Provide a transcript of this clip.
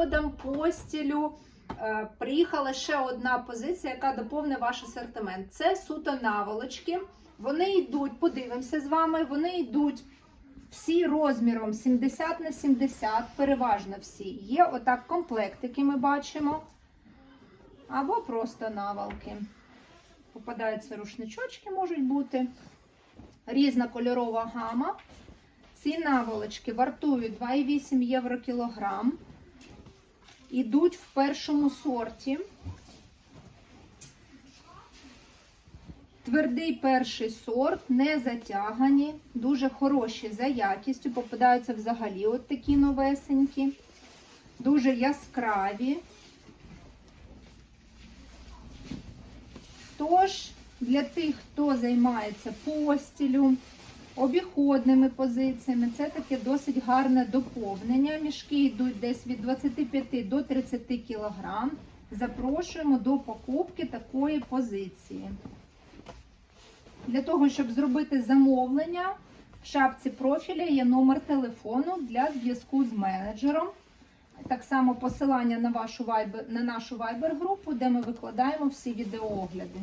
комодам, постілю. Е, Приїхала ще одна позиція, яка доповнить ваш асортимент. Це суто наволочки. Вони йдуть, подивимося з вами. Вони йдуть всі розміром 70 на 70, переважно всі. Є отак комплект, який ми бачимо. Або просто наволки. Попадаються рушничочки, можуть бути. Різна кольорова гама. Ці наволочки вартують 2,8 євро кілограм. Ідуть в першому сорті. Твердий перший сорт, не затягані, дуже хороші за якістю. Попадаються взагалі от такі новесенькі, дуже яскраві. Тож, для тих, хто займається постілю, обіходними позиціями, це таке досить гарне доповнення. Мішки йдуть десь від 25 до 30 кг. Запрошуємо до покупки такої позиції. Для того, щоб зробити замовлення, в шапці профіля є номер телефону для зв'язку з менеджером. Так само посилання на, вашу Viber, на нашу Viber групу, де ми викладаємо всі відеоогляди.